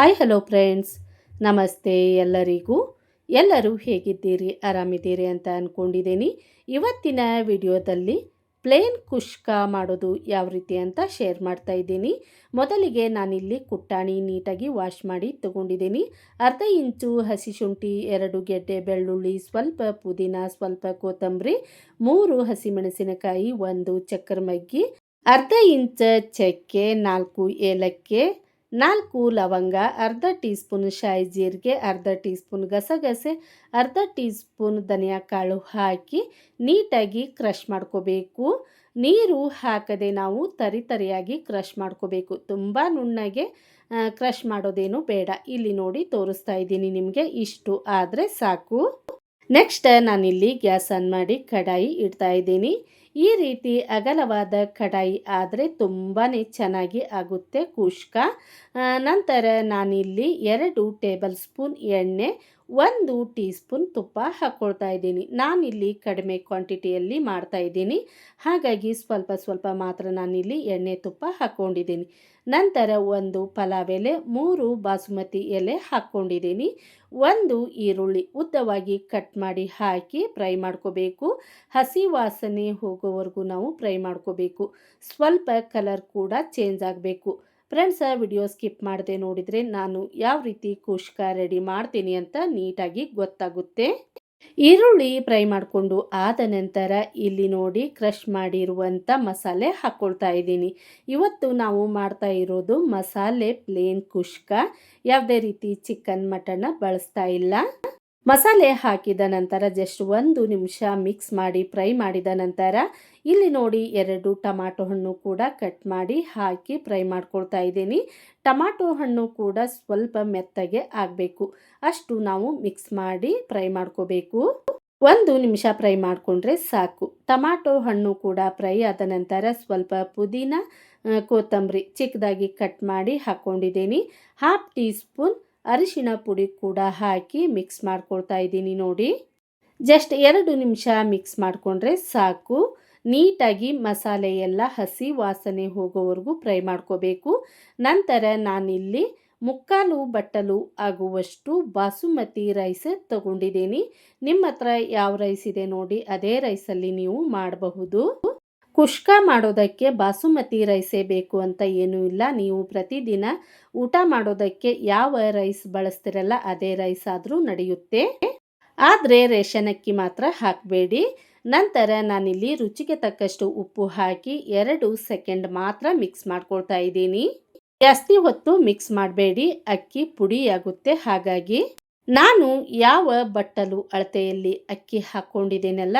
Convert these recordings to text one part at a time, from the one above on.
Hi, hello friends. ನಮಸ್ತೆ ಎಲ್ಲರಿಗೂ. ಎಲ್ಲರೂ ಹೇಗಿದ್ದೀರಿ? ಆರಾಮಿದ್ದೀರಿ ಅಂತ ಅಂದ್ಕೊಂಡಿದ್ದೀನಿ ಇವತ್ತಿನ ವಿಡಿಯೋದಲ್ಲಿ ಪ್ಲೇನ್ ಕುಷ್ಕ ಮಾಡೋದು ಯಾವ ರೀತಿ ಅಂತ ಶೇರ್ ಮಾಡ್ತಾ ಇದ್ದೀನಿ. ಮೊದಲಿಗೆ ನಾನಿಲ್ಲಿ ಕುಟ್ಟಾಣಿ ನೀಟಾಗಿ ವಾಶ್ ಮಾಡಿ ತಗೊಂಡಿದ್ದೀನಿ. ಅರ್ಧ ಇಂಚು ಹಸಿ ಶುಂಠಿ, ಎರಡು ಗೆಡ್ಡೆ ಬೆಳ್ಳುಳ್ಳಿ, ಸ್ವಲ್ಪ ಪುದೀನ, ಸ್ವಲ್ಪ ಕೊತ್ತಂಬರಿ, ಮೂರು ಹಸಿಮೆಣಸಿನಕಾಯಿ, ಒಂದು ಚಕ್ಕರ್ ಮಗ್ಗಿ, ಅರ್ಧ ಇಂಚ ಚಕ್ಕೆ, ನಾಲ್ಕು ಏಲಕ್ಕಿ ನಾಲ್ಕು ಲವಂಗ, ಅರ್ಧ ಟೀ ಸ್ಪೂನ್ ಶಾಯಿ ಜೀರಿಗೆ, ಅರ್ಧ ಟೀ ಸ್ಪೂನ್ ಗಸಗಸೆ, ಅರ್ಧ ಟೀ ಸ್ಪೂನ್ ಧನಿಯಾ ಕಾಳು ಹಾಕಿ ನೀಟಾಗಿ ಕ್ರಷ್ ಮಾಡ್ಕೋಬೇಕು. ನೀರು ಹಾಕದೆ ನಾವು ತರಿ ತರಿಯಾಗಿ ಕ್ರಷ್ ಮಾಡ್ಕೋಬೇಕು. ತುಂಬ ನುಣ್ಣಗೆ ಕ್ರಷ್ ಮಾಡೋದೇನು ಬೇಡ. ಇಲ್ಲಿ ನೋಡಿ ತೋರಿಸ್ತಾ ಇದ್ದೀನಿ ನಿಮಗೆ ಇಷ್ಟು, ಆದರೆ ಸಾಕು. ನೆಕ್ಸ್ಟ್ ನಾನಿಲ್ಲಿ ಗ್ಯಾಸ್ ಆನ್ ಮಾಡಿ ಕಡಾಯಿ ಇಡ್ತಾ ಇದ್ದೀನಿ. ಈ ರೀತಿ ಅಗಲವಾದ ಕಡಾಯಿ ಆದರೆ ತುಂಬಾ ಚೆನ್ನಾಗಿ ಆಗುತ್ತೆ ಕುಷ್ಕ. ನಂತರ ನಾನಿಲ್ಲಿ ಎರಡು ಟೇಬಲ್ ಸ್ಪೂನ್ ಎಣ್ಣೆ ಒಂದು ಟೀ ಸ್ಪೂನ್ ತುಪ್ಪ ಹಾಕ್ಕೊಳ್ತಾ ಇದ್ದೀನಿ. ನಾನಿಲ್ಲಿ ಕಡಿಮೆ ಕ್ವಾಂಟಿಟಿಯಲ್ಲಿ ಮಾಡ್ತಾ ಇದ್ದೀನಿ. ಹಾಗಾಗಿ ಸ್ವಲ್ಪ ಸ್ವಲ್ಪ ಮಾತ್ರ ನಾನಿಲ್ಲಿ ಎಣ್ಣೆ ತುಪ್ಪ ಹಾಕ್ಕೊಂಡಿದ್ದೀನಿ. ನಂತರ ಒಂದು ಪಲಾವ್ ಎಲೆ ಮೂರು ಬಾಸುಮತಿ ಎಲೆ ಹಾಕ್ಕೊಂಡಿದ್ದೀನಿ. ಒಂದು ಈರುಳ್ಳಿ ಉದ್ದವಾಗಿ ಕಟ್ ಮಾಡಿ ಹಾಕಿ ಫ್ರೈ ಮಾಡ್ಕೋಬೇಕು. ಹಸಿ ವಾಸನೆ ಹೋಗೋವರೆಗೂ ನಾವು ಫ್ರೈ ಮಾಡ್ಕೋಬೇಕು. ಸ್ವಲ್ಪ ಕಲರ್ ಕೂಡ ಚೇಂಜ್ ಆಗಬೇಕು. ಫ್ರೆಂಡ್ಸ ವಿಡಿಯೋ ಸ್ಕಿಪ್ ಮಾಡದೆ ನೋಡಿದರೆ ನಾನು ಯಾವ ರೀತಿ ಕುಷ್ಕ ರೆಡಿ ಮಾಡ್ತೀನಿ ಅಂತ ನೀಟಾಗಿ ಗೊತ್ತಾಗುತ್ತೆ. ಈರುಳ್ಳಿ ಫ್ರೈ ಮಾಡಿಕೊಂಡು ಆದ ನಂತರ ಇಲ್ಲಿ ನೋಡಿ ಕ್ರಷ್ ಮಾಡಿರುವಂಥ ಮಸಾಲೆ ಹಾಕ್ಕೊಳ್ತಾ ಇದ್ದೀನಿ. ಇವತ್ತು ನಾವು ಮಾಡ್ತಾ ಇರೋದು ಮಸಾಲೆ ಪ್ಲೇನ್ ಕುಷ್ಕ. ಯಾವುದೇ ರೀತಿ ಚಿಕನ್ ಮಟನ್ನ ಬಳಸ್ತಾ ಇಲ್ಲ. ಮಸಾಲೆ ಹಾಕಿದ ನಂತರ ಜಸ್ಟ್ ಒಂದು ನಿಮಿಷ ಮಿಕ್ಸ್ ಮಾಡಿ ಫ್ರೈ ಮಾಡಿದ ನಂತರ ಇಲ್ಲಿ ನೋಡಿ ಎರಡು ಟಮಾಟೊ ಹಣ್ಣು ಕೂಡ ಕಟ್ ಮಾಡಿ ಹಾಕಿ ಫ್ರೈ ಮಾಡ್ಕೊಳ್ತಾ ಇದ್ದೀನಿ. ಟಮಾಟೊ ಹಣ್ಣು ಕೂಡ ಸ್ವಲ್ಪ ಮೆತ್ತಗೆ ಆಗಬೇಕು. ಅಷ್ಟು ನಾವು ಮಿಕ್ಸ್ ಮಾಡಿ ಫ್ರೈ ಮಾಡ್ಕೋಬೇಕು. ಒಂದು ನಿಮಿಷ ಫ್ರೈ ಮಾಡಿಕೊಂಡ್ರೆ ಸಾಕು. ಟಮಾಟೊ ಹಣ್ಣು ಕೂಡ ಫ್ರೈ ಆದ ನಂತರ ಸ್ವಲ್ಪ ಪುದೀನ ಕೊತ್ತಂಬರಿ ಚಿಕ್ಕದಾಗಿ ಕಟ್ ಮಾಡಿ ಹಾಕ್ಕೊಂಡಿದ್ದೀನಿ ಹಾಫ್ ಟೀ ಸ್ಪೂನ್ ಅರಿಶಿಣ ಪುಡಿ ಕೂಡ ಹಾಕಿ ಮಿಕ್ಸ್ ಮಾಡ್ಕೊಳ್ತಾ ಇದ್ದೀನಿ ನೋಡಿ. ಜಸ್ಟ್ ಎರಡು ನಿಮಿಷ ಮಿಕ್ಸ್ ಮಾಡಿಕೊಂಡ್ರೆ ಸಾಕು. ನೀಟಾಗಿ ಮಸಾಲೆ ಎಲ್ಲ ಹಸಿ ವಾಸನೆ ಹೋಗೋವರೆಗೂ ಫ್ರೈ ಮಾಡ್ಕೋಬೇಕು. ನಂತರ ನಾನಿಲ್ಲಿ ಮುಕ್ಕಾಲು ಬಟ್ಟಲು ಆಗುವಷ್ಟು ಬಾಸುಮತಿ ರೈಸ್ ತಗೊಂಡಿದ್ದೀನಿ. ನಿಮ್ಮ ಹತ್ರ ಯಾವ ರೈಸ್ ಇದೆ ನೋಡಿ, ಅದೇ ರೈಸಲ್ಲಿ ನೀವು ಮಾಡಬಹುದು. ಕುಷ್ಕ ಮಾಡೋದಕ್ಕೆ ಬಾಸುಮತಿ ರೈಸೇ ಬೇಕು ಅಂತ ಏನೂ ಇಲ್ಲ. ನೀವು ಪ್ರತಿದಿನ ಊಟ ಮಾಡೋದಕ್ಕೆ ಯಾವ ರೈಸ್ ಬಳಸ್ತಿರಲ್ಲ ಅದೇ ರೈಸ್ ಆದರೂ ನಡೆಯುತ್ತೆ. ಆದರೆ ರೇಷನ್ ಅಕ್ಕಿ ಮಾತ್ರ ಹಾಕಬೇಡಿ. ನಂತರ ನಾನಿಲ್ಲಿ ರುಚಿಗೆ ತಕ್ಕಷ್ಟು ಉಪ್ಪು ಹಾಕಿ ಎರಡು ಸೆಕೆಂಡ್ ಮಾತ್ರ ಮಿಕ್ಸ್ ಮಾಡ್ಕೊಳ್ತಾ ಇದ್ದೀನಿ. ಜಾಸ್ತಿ ಹೊತ್ತು ಮಿಕ್ಸ್ ಮಾಡಬೇಡಿ. ಅಕ್ಕಿ ಪುಡಿಯಾಗುತ್ತೆ ಹಾಗಾಗಿ ನಾನು ಯಾವ ಬಟ್ಟಲು ಅಳತೆಯಲ್ಲಿ ಅಕ್ಕಿ ಹಾಕ್ಕೊಂಡಿದ್ದೇನಲ್ಲ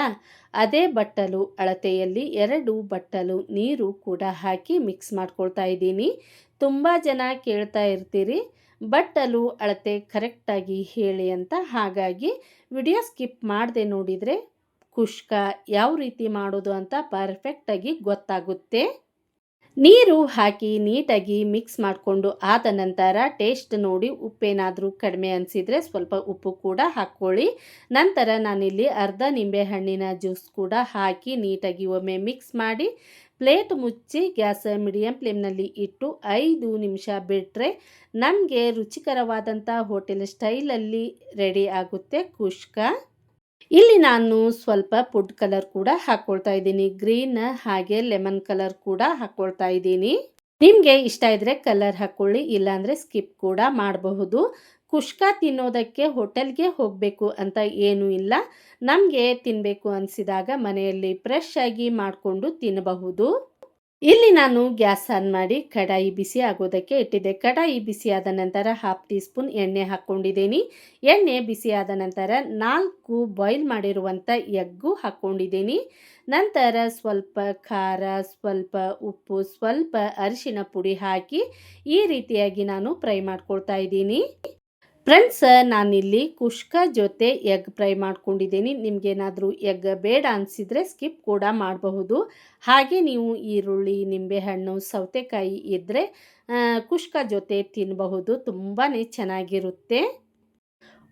ಅದೇ ಬಟ್ಟಲು ಅಳತೆಯಲ್ಲಿ ಎರಡು ಬಟ್ಟಲು ನೀರು ಕೂಡ ಹಾಕಿ ಮಿಕ್ಸ್ ಮಾಡ್ಕೊಳ್ತಾ ಇದ್ದೀನಿ. ತುಂಬ ಜನ ಕೇಳ್ತಾ ಇರ್ತೀರಿ, ಬಟ್ಟಲು ಅಳತೆ ಕರೆಕ್ಟಾಗಿ ಹೇಳಿ ಅಂತ. ಹಾಗಾಗಿ ವಿಡಿಯೋ ಸ್ಕಿಪ್ ಮಾಡದೆ ನೋಡಿದರೆ ಕುಷ್ಕ ಯಾವ ರೀತಿ ಮಾಡೋದು ಅಂತ ಪರ್ಫೆಕ್ಟಾಗಿ ಗೊತ್ತಾಗುತ್ತೆ. ನೀರು ಹಾಕಿ ನೀಟಾಗಿ ಮಿಕ್ಸ್ ಮಾಡಿಕೊಂಡು ಆದ ನಂತರ ಟೇಸ್ಟ್ ನೋಡಿ ಉಪ್ಪೇನಾದರೂ ಕಡಿಮೆ ಅನಿಸಿದರೆ ಸ್ವಲ್ಪ ಉಪ್ಪು ಕೂಡ ಹಾಕ್ಕೊಳ್ಳಿ. ನಂತರ ನಾನಿಲ್ಲಿ ಅರ್ಧ ನಿಂಬೆ ಹಣ್ಣಿನ ಜ್ಯೂಸ್ ಕೂಡ ಹಾಕಿ ನೀಟಾಗಿ ಒಮ್ಮೆ ಮಿಕ್ಸ್ ಮಾಡಿ ಪ್ಲೇಟ್ ಮುಚ್ಚಿ ಗ್ಯಾಸ್ ಮೀಡಿಯಂ ಫ್ಲೇಮ್ನಲ್ಲಿ ಇಟ್ಟು ಐದು ನಿಮಿಷ ಬಿಟ್ಟರೆ ನಮಗೆ ರುಚಿಕರವಾದಂಥ ಹೋಟೆಲ್ ಸ್ಟೈಲಲ್ಲಿ ರೆಡಿ ಆಗುತ್ತೆ ಕುಷ್ಕ. ಇಲ್ಲಿ ನಾನು ಸ್ವಲ್ಪ ಫುಡ್ ಕಲರ್ ಕೂಡ ಹಾಕ್ಕೊಳ್ತಾ ಇದ್ದೀನಿ. ಗ್ರೀನ್ ಹಾಗೆ ಲೆಮನ್ ಕಲರ್ ಕೂಡ ಹಾಕ್ಕೊಳ್ತಾ ಇದ್ದೀನಿ. ನಿಮಗೆ ಇಷ್ಟ ಇದ್ರೆ ಕಲರ್ ಹಾಕ್ಕೊಳ್ಳಿ ಇಲ್ಲಾಂದರೆ ಸ್ಕಿಪ್ ಕೂಡ ಮಾಡಬಹುದು. ಕುಷ್ಕ ತಿನ್ನೋದಕ್ಕೆ ಹೋಟೆಲ್ಗೆ ಹೋಗಬೇಕು ಅಂತ ಏನೂ ಇಲ್ಲ. ನಮಗೆ ತಿನ್ನಬೇಕು ಅನಿಸಿದಾಗ ಮನೆಯಲ್ಲಿ ಫ್ರೆಶ್ ಆಗಿ ಮಾಡಿಕೊಂಡು ತಿನ್ನಬಹುದು ಇಲ್ಲಿ ನಾನು ಗ್ಯಾಸ್ ಆನ್ ಮಾಡಿ ಕಡಾಯಿ ಬಿಸಿ ಆಗೋದಕ್ಕೆ ಇಟ್ಟಿದ್ದೆ. ಕಡಾಯಿ ಬಿಸಿಯಾದ ನಂತರ ಹಾಫ್ ಟೀ ಸ್ಪೂನ್ ಎಣ್ಣೆ ಹಾಕ್ಕೊಂಡಿದ್ದೀನಿ ಎಣ್ಣೆ ಬಿಸಿಯಾದ ನಂತರ ನಾಲ್ಕು ಬಾಯ್ಲ್ ಮಾಡಿರುವಂಥ ಎಗ್ಗು ಹಾಕ್ಕೊಂಡಿದ್ದೀನಿ ನಂತರ ಸ್ವಲ್ಪ ಖಾರ, ಸ್ವಲ್ಪ ಉಪ್ಪು, ಸ್ವಲ್ಪ ಅರಿಶಿನ ಪುಡಿ ಹಾಕಿ ಈ ರೀತಿಯಾಗಿ ನಾನು ಫ್ರೈ ಮಾಡ್ಕೊಳ್ತಾ ಇದ್ದೀನಿ. ಫ್ರೆಂಡ್ಸ್ ನಾನಿಲ್ಲಿ ಕುಷ್ಕ ಜೊತೆ ಎಗ್ ಫ್ರೈ ಮಾಡ್ಕೊಂಡಿದ್ದೀನಿ. ನಿಮಗೇನಾದರೂ ಎಗ್ ಬೇಡ ಅನಿಸಿದರೆ ಸ್ಕಿಪ್ ಕೂಡ ಮಾಡಬಹುದು. ಹಾಗೆ ನೀವು ಈರುಳ್ಳಿ, ನಿಂಬೆಹಣ್ಣು, ಸೌತೆಕಾಯಿ ಇದ್ದರೆ ಕುಷ್ಕ ಜೊತೆ ತಿನ್ನಬಹುದು ತುಂಬಾ ಚೆನ್ನಾಗಿರುತ್ತೆ.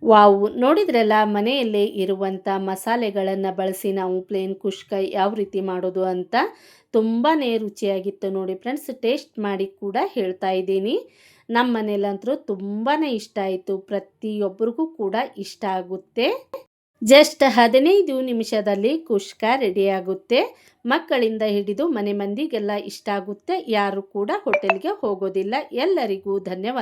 ವಾವು! ನೋಡಿದ್ರಲ್ಲ, ಮನೆಯಲ್ಲೇ ಇರುವಂಥ ಮಸಾಲೆಗಳನ್ನು ಬಳಸಿ ನಾವು ಪ್ಲೇನ್ ಕುಷ್ಕ ಯಾವ ರೀತಿ ಮಾಡೋದು ಅಂತ. ತುಂಬಾ ರುಚಿಯಾಗಿತ್ತು ನೋಡಿ ಫ್ರೆಂಡ್ಸ್ ಟೇಸ್ಟ್ ಮಾಡಿ ಕೂಡ ಹೇಳ್ತಾ ಇದ್ದೀನಿ. ನಮ್ಮ ಮನೇಲಂತರೂ ತುಂಬಾ ಇಷ್ಟ ಆಯಿತು. ಪ್ರತಿಯೊಬ್ಬರಿಗೂ ಕೂಡ ಇಷ್ಟ ಆಗುತ್ತೆ. ಜಸ್ಟ್ ಹದಿನೈದು ನಿಮಿಷದಲ್ಲಿ ಕುಷ್ಕ ರೆಡಿ ಆಗುತ್ತೆ. ಮಕ್ಕಳಿಂದ ಹಿಡಿದು ಮನೆ ಮಂದಿಗೆಲ್ಲ ಇಷ್ಟ ಆಗುತ್ತೆ. ಯಾರು ಕೂಡ ಹೋಟೆಲ್ಗೆ ಹೋಗೋದಿಲ್ಲ. ಎಲ್ಲರಿಗೂ ಧನ್ಯವಾದ.